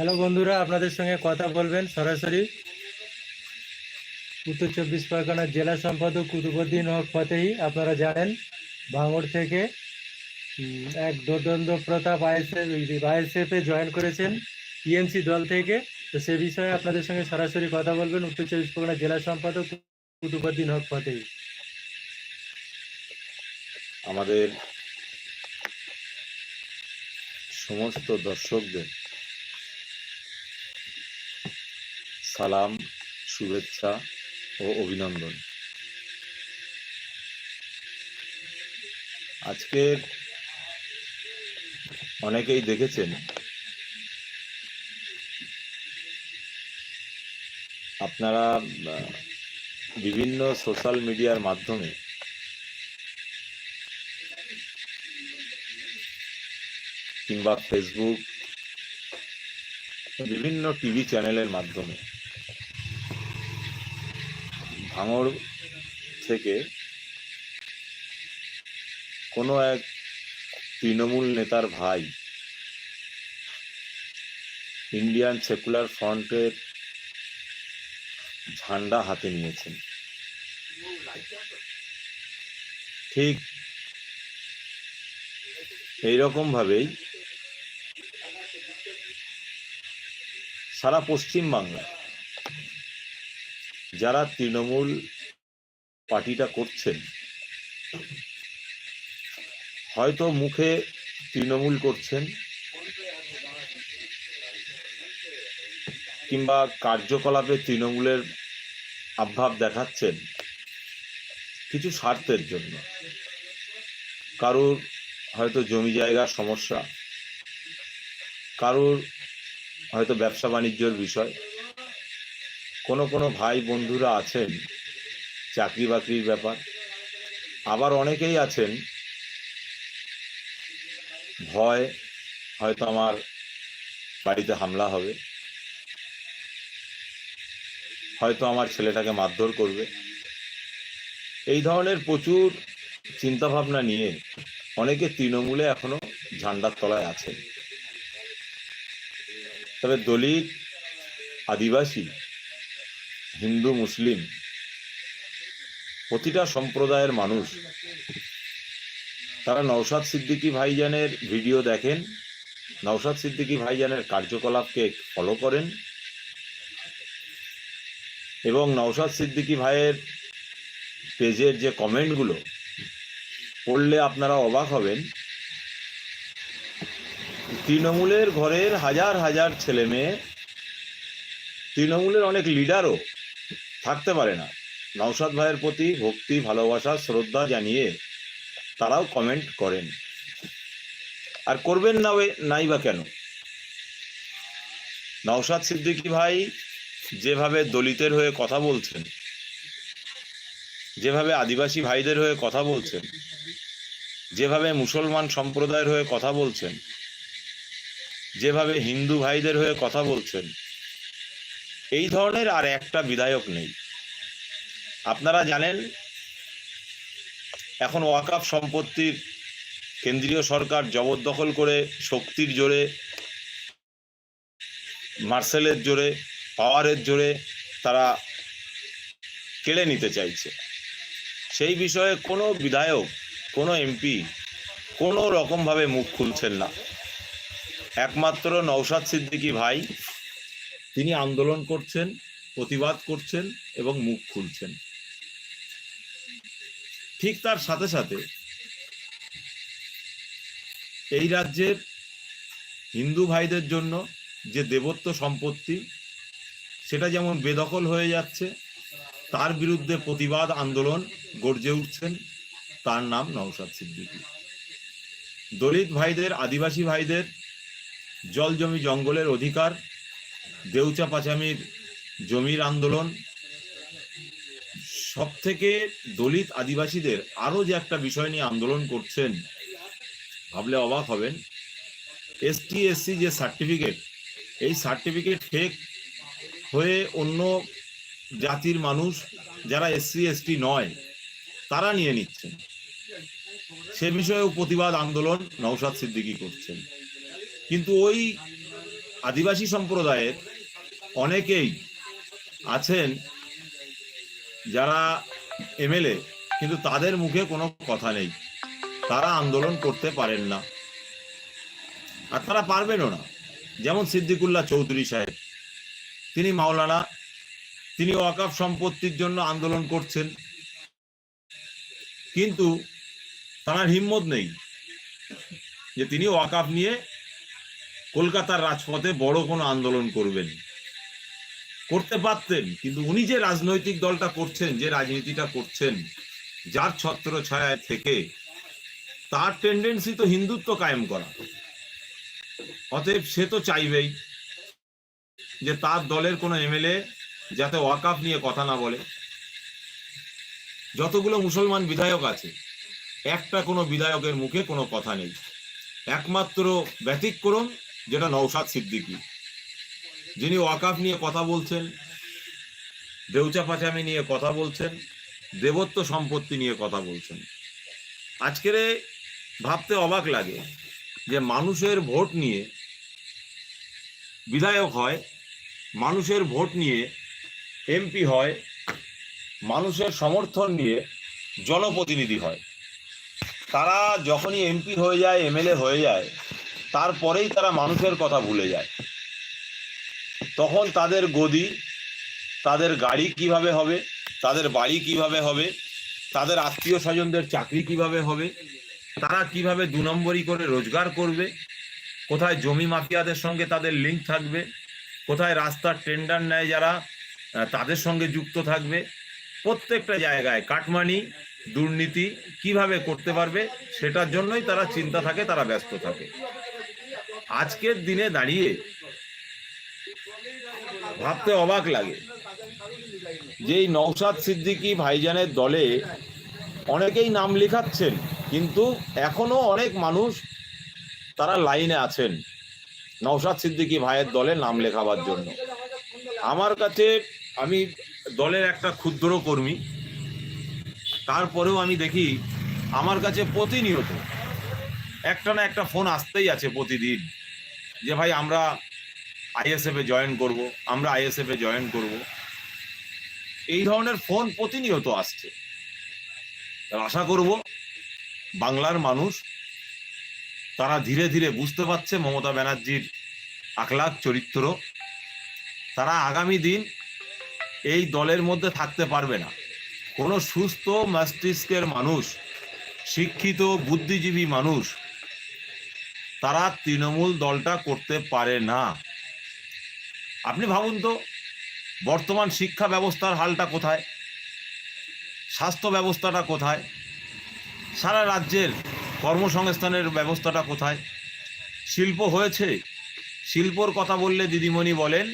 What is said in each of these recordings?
Hello বন্ধুরা, আপনাদের সঙ্গে কথা বলবেন সরাসরি উত্তর চব্বিশ পরগনার জেলা সম্পাদক কুতুবুদ্দিন হক ফতেহি। আপনারা জানেন, ভাঙড় থেকে এক দুর্দণ্ড প্রতাপ আইএসএফ আইএসএফে জয়েন করেছেন টিএমসি দল থেকে। তো সে বিষয়ে আপনাদের সঙ্গে সরাসরি কথা বলবেন উত্তর চব্বিশ পরগনা জেলা সম্পাদক কুতুবুদ্দিন হক ফতেহি। আমাদের সমস্ত দর্শকদের সালাম, শুভেচ্ছা ও অভিনন্দন। আজকের অনেকেই দেখেছেন, আপনারা বিভিন্ন সোশ্যাল মিডিয়ার মাধ্যমে কিংবা ফেসবুক, বিভিন্ন টিভি চ্যানেলের মাধ্যমে ভাঙড় থেকে কোনো এক তৃণমূল নেতার ভাই ইন্ডিয়ান সেকুলার ফ্রন্টের ঝান্ডা হাতে নিয়েছেন। ঠিক এইরকম ভাবেই সারা পশ্চিম বাংলা যারা তৃণমূল পার্টিটা করছেন, হয়তো মুখে তৃণমূল করছেন কিংবা কার্যকলাপে তৃণমূলের আভাব দেখাচ্ছেন, কিছু স্বার্থের জন্য। কারোর হয়তো জমি জায়গার সমস্যা, কারোর হয়তো ব্যবসা বাণিজ্যর বিষয়। কোনো কোনো ভাই বন্ধুরা আছেন চাকরি বাকরির ব্যাপার। আবার অনেকেই আছেন, ভয়, হয়তো আমার বাড়িতে হামলা হবে। হয়তো আমার ছেলেটাকে মারধর করবে। এই ধরনের প্রচুর চিন্তাভাবনা নিয়ে অনেকে তৃণমূলে এখনও ঝান্ডার তলায় আছেন। তবে দলিত, আদিবাসী হিন্দু, মুসলিম, প্রতিটা সম্প্রদায়ের মানুষ, তারা নওশাদ সিদ্দিকী ভাইজানের ভিডিও দেখেন, নওশাদ সিদ্দিকী ভাইজানের কার্যকলাপকে ফলো করেন এবং নওশাদ সিদ্দিকী ভাইয়ের পেজের যে কমেন্টগুলো পড়লে আপনারা অবাক হবেন। তৃণমূলের ঘরের হাজার হাজার ছেলে মেয়ে তৃণমূলের অনেক লিডারও থাকতে পারে না। নওশাদ ভাইয়ের প্রতি ভক্তি, ভালোবাসা, শ্রদ্ধা জানিয়ে তারাও কমেন্ট করেন। আর করবেন না নাই বা কেন? নওশাদ সিদ্দিকী ভাই যেভাবে দলিতের হয়ে কথা বলছেন, যেভাবে আদিবাসী ভাইদের হয়ে কথা বলছেন, যেভাবে মুসলমান সম্প্রদায়ের হয়ে কথা বলছেন, যেভাবে হিন্দু ভাইদের হয়ে কথা বলছেন এই ধরনের আর একটা বিধায়ক নেই। আপনারা জানেন, এখন ওয়াকাফ সম্পত্তির কেন্দ্রীয় সরকার জবরদখল করে শক্তির জোরে মার্শালের জোরে, পাওয়ারের জোরে তারা কেড়ে নিতে চাইছে। সেই বিষয়ে কোনো বিধায়ক, কোনো এমপি কোনো রকমভাবে মুখ খুলছেন না। একমাত্র নওশাদ সিদ্দিকী ভাই তিনি আন্দোলন করছেন, প্রতিবাদ করছেন এবং মুখ খুলছেন। ঠিক তার সাথে সাথে এই রাজ্যের হিন্দু ভাইদের জন্য যে দেবত্ব সম্পত্তি, সেটা যেমন বেদখল হয়ে যাচ্ছে, তার বিরুদ্ধে প্রতিবাদ আন্দোলন গর্জে উঠছেন, তার নাম নওশাদ সিদ্দিকী। দলিত ভাইদের, আদিবাসী ভাইদের জল জমি জঙ্গলের অধিকার দেউচা পাচামির জমির আন্দোলন। সব থেকে দলিত আদিবাসীদের আরও যে একটা বিষয় নিয়ে আন্দোলন করছেন, ভাবলে অবাক হবেন এসটি এসসি যে সার্টিফিকেট, এই সার্টিফিকেট ফেক হয়ে অন্য জাতির মানুষ যারা এসসি এসটি নয়, তারা নিয়ে নিচ্ছেন। সে বিষয়েও প্রতিবাদ আন্দোলন নৌসাদ সিদ্দিকী করছেন। কিন্তু ওই আদিবাসী সম্প্রদায়ের অনেকেই আছেন যারা এমএলএ, কিন্তু তাদের মুখে কোনো কথা নেই। তারা আন্দোলন করতে পারেন না। আর তারা পারবেনও না। যেমন সিদ্দিকুল্লাহ চৌধুরী সাহেব, তিনি মাওলানা, তিনি ওয়াকাফ সম্পত্তির জন্য আন্দোলন করছেন। কিন্তু তার হিম্মত নেই যে তিনি ওয়াকাফ নিয়ে কলকাতার রাজপথে বড় কোনো আন্দোলন করবেন। করতে পারতেন, কিন্তু উনি যে রাজনৈতিক দলটা করছেন, যে রাজনীতিটা করছেন, যার ছত্র ছায়ায় থেকে তার টেন্ডেন্সি তো হিন্দুত্ব কায়েম করা। অতএব সে তো চাইবেই যে তার দলের কোনো এমএলএ যাতে ওয়াকাফ নিয়ে কথা না বলে। যতগুলো মুসলমান বিধায়ক আছে, একটা কোনো বিধায়কের মুখে কোনো কথা নেই। একমাত্র ব্যতিক্রম যেটা নৌসাদ সিদ্দিকী। যিনি ওয়াকাফ নিয়ে কথা বলছেন, দেউচা পাচামি নিয়ে কথা বলছেন, দেবত্ব সম্পত্তি নিয়ে কথা বলছেন। আজকের ভাবতে অবাক লাগে যে মানুষের ভোট নিয়ে বিধায়ক হয়, মানুষের ভোট নিয়ে এমপি হয়, মানুষের সমর্থন নিয়ে জনপ্রতিনিধি হয়। তারা যখনই এমপি হয়ে যায়, এমএলএ হয়ে যায় তারপরেই তারা মানুষের কথা ভুলে যায়। তখন তাদের গদি, তাদের গাড়ি কীভাবে হবে, তাদের বাড়ি কীভাবে হবে, তাদের আত্মীয় স্বজনদের চাকরি কীভাবে হবে, তারা কীভাবে দু নম্বরই করে রোজগার করবে, কোথায় জমি মাফিয়াদের সঙ্গে তাদের লিঙ্ক থাকবে, কোথায় রাস্তার টেন্ডার নেয় যারা তাদের সঙ্গে যুক্ত থাকবে, প্রত্যেকটা জায়গায় কাটমানি, দুর্নীতি কীভাবে করতে পারবে, সেটার জন্যই তারা চিন্তা থাকে, তারা ব্যস্ত থাকে। আজকের দিনে দাঁড়িয়ে ভাবতে অবাক লাগে যে এই নৌসাদ সিদ্দিকী ভাইজানের দলে অনেকেই নাম লেখাচ্ছেন, কিন্তু এখনও অনেক মানুষ তারা লাইনে আছেন নৌসাদ সিদ্দিকী ভাইয়ের দলে নাম লেখাবার জন্য। আমার কাছে আমি দলের একটা ক্ষুদ্র কর্মী, তারপরেও আমি দেখি আমার কাছে প্রতিনিয়ত একটা না একটা ফোন আসতেই আছে প্রতিদিন। যে ভাই আমরা আইএসএফ জয়েন করব, আমরা আইএসএফ জয়েন করব। এই ধরনের ফোন প্রতিনিয়ত আসছে। আশা করব বাংলার মানুষ তারা ধীরে ধীরে বুঝতে পারছে মমতা ব্যানার্জির আখলাখ চরিত্র। তারা আগামী দিন এই দলের মধ্যে থাকতে পারবে না। কোনো সুস্থ মস্তিষ্কের মানুষ, শিক্ষিত, বুদ্ধিজীবী মানুষ তারা তৃণমূল দলটা করতে পারে না। আপনি ভাবুন তো, বর্তমান শিক্ষা ব্যবস্থার হালটা কোথায়? স্বাস্থ্য ব্যবস্থাটা কোথায়? সারা রাজ্যের কর্মসংস্থানের ব্যবস্থাটা কোথায়? শিল্প হয়েছে? শিল্পর কথা বললে দিদিমণি বলেন,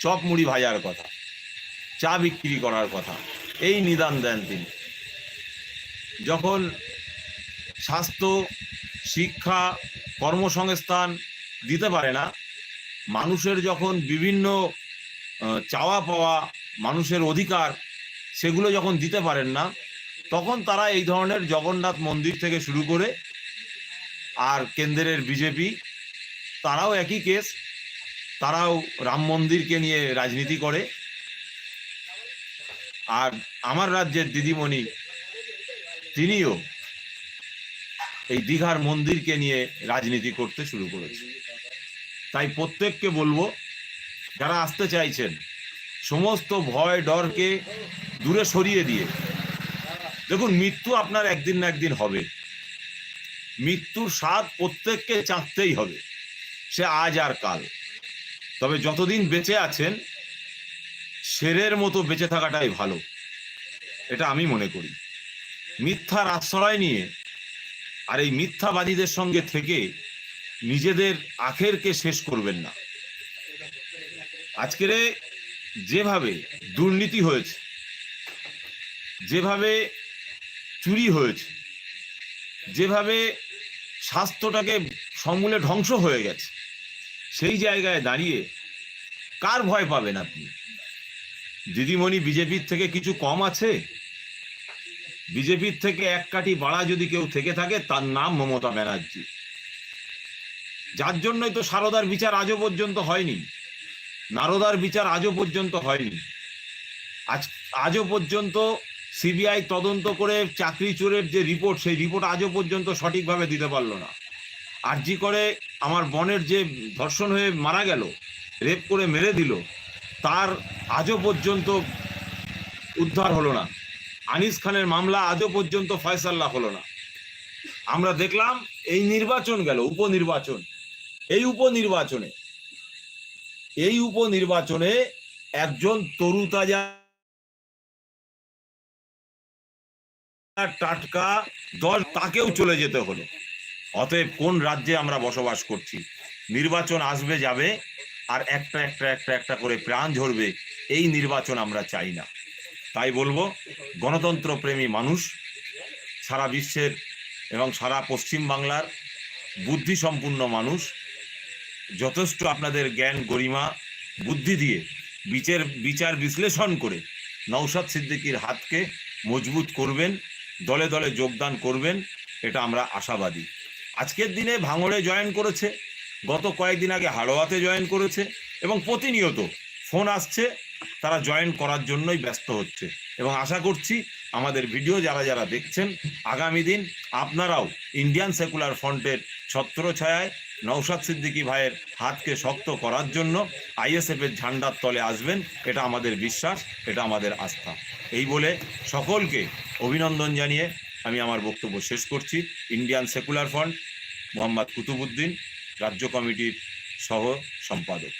চপ মুড়ি ভাজার কথা, চা বিক্রি করার কথা, এই নিদান দেন তিনি। যখন স্বাস্থ্য, শিক্ষা কর্মসংস্থান দিতে পারে না। মানুষের যখন বিভিন্ন চাওয়া পাওয়া মানুষের অধিকার সেগুলো যখন দিতে পারেন না, তখন তারা এই ধরনের জগন্নাথ মন্দির থেকে শুরু করে আর কেন্দ্রের বিজেপি, তারাও একই কেস। তারাও রাম মন্দিরকে নিয়ে রাজনীতি করে। আর আমার রাজ্যের দিদিমণি, তিনিও এই দীঘার মন্দিরকে নিয়ে রাজনীতি করতে শুরু করেছে। তাই প্রত্যেককে বলব, যারা আসতে চাইছেন, সমস্ত ভয় ডরকে দূরে সরিয়ে দিয়ে। দেখুন, মৃত্যু আপনার একদিন না একদিন হবে। মৃত্যুর স্বাদ প্রত্যেককে চাঁদতেই হবে। সে আজ আর কাল। তবে যতদিন বেঁচে আছেন শেরের মতো বেঁচে থাকাটাই ভালো। এটা আমি মনে করি। মিথ্যার আশ্রয় নিয়ে আর এই মিথ্যাবাদীদের সঙ্গে থেকে নিজেদের আখেরকে শেষ করবেন না। আজকের যেভাবে দুর্নীতি হয়েছে, যেভাবে চুরি হয়েছে, যেভাবে স্বাস্থ্যটাকে সমূলে ধ্বংস হয়ে গেছে, সেই জায়গায় দাঁড়িয়ে কার ভয় পাবেন আপনি? দিদিমণি বিজেপির থেকে কিছু কম আছে? বিজেপির থেকে এক কাঠি বাড়া যদি কেউ থেকে থাকে, তার নাম মমতা ব্যানার্জি। যার জন্যই তো সারদার বিচার আজও পর্যন্ত হয়নি। নারদার বিচার আজও পর্যন্ত হয়নি। আজ, আজও পর্যন্ত সিবিআই তদন্ত করে চাকরি চোরের যে রিপোর্ট, সেই রিপোর্ট আজও পর্যন্ত সঠিকভাবে দিতে পারল না। আরজি করে আমার বনের যে ধর্ষণ হয়ে মারা গেল, রেপ করে মেরে দিল, তার আজও পর্যন্ত উদ্ধার হলো না। আনিস খানের মামলা আজও পর্যন্ত ফয়সাল্লা হলো না। আমরা দেখলাম এই নির্বাচন গেল, উপনির্বাচন। এই উপনির্বাচনে এই উপনির্বাচনে একজন তরুতাজা টাটকা দল, তাকেও চলে যেতে হলো। অতএব কোন রাজ্যে আমরা বসবাস করছি? নির্বাচন আসবে, যাবে, আর একটা একটা একটা একটা করে প্রাণ ঝরবে, এই নির্বাচন আমরা চাই না। তাই বলব গণতন্ত্র প্রেমী মানুষ সারা বিশ্বের এবং সারা পশ্চিম বাংলার বুদ্ধিসম্পন্ন মানুষ, যথেষ্ট আপনাদের জ্ঞান গরিমা, বুদ্ধি দিয়ে বিচার বিচার বিশ্লেষণ করে নৌসাদ সিদ্দিকির হাতকে মজবুত করবেন, দলে দলে যোগদান করবেন, এটা আমরা আশাবাদী। আজকের দিনে ভাঙড়ে জয়েন করেছে, গত কয়েকদিন আগে হাড়োয়াতে জয়েন করেছে এবং প্রতিনিয়ত ফোন আসছে তারা জয়েন করার জন্যই ব্যস্ত হচ্ছে। এবং আশা করছি আমাদের ভিডিও যারা যারা দেখছেন, আগামী দিন আপনারাও ইন্ডিয়ান সেকুলার ফ্রন্টের ছত্রছায়ায় নৌসাদ সিদ্দিকী ভাইয়ের হাতকে শক্ত করার জন্য আইএসএফ এর ঝান্ডার তলে আসবেন, এটা আমাদের বিশ্বাস, এটা আমাদের আস্থা। এই বলে সকলকে অভিনন্দন জানিয়ে আমি আমার বক্তব্য শেষ করছি। Indian secular front Mohammad Qutubuddin রাজ্য কমিটির সহ সম্পাদক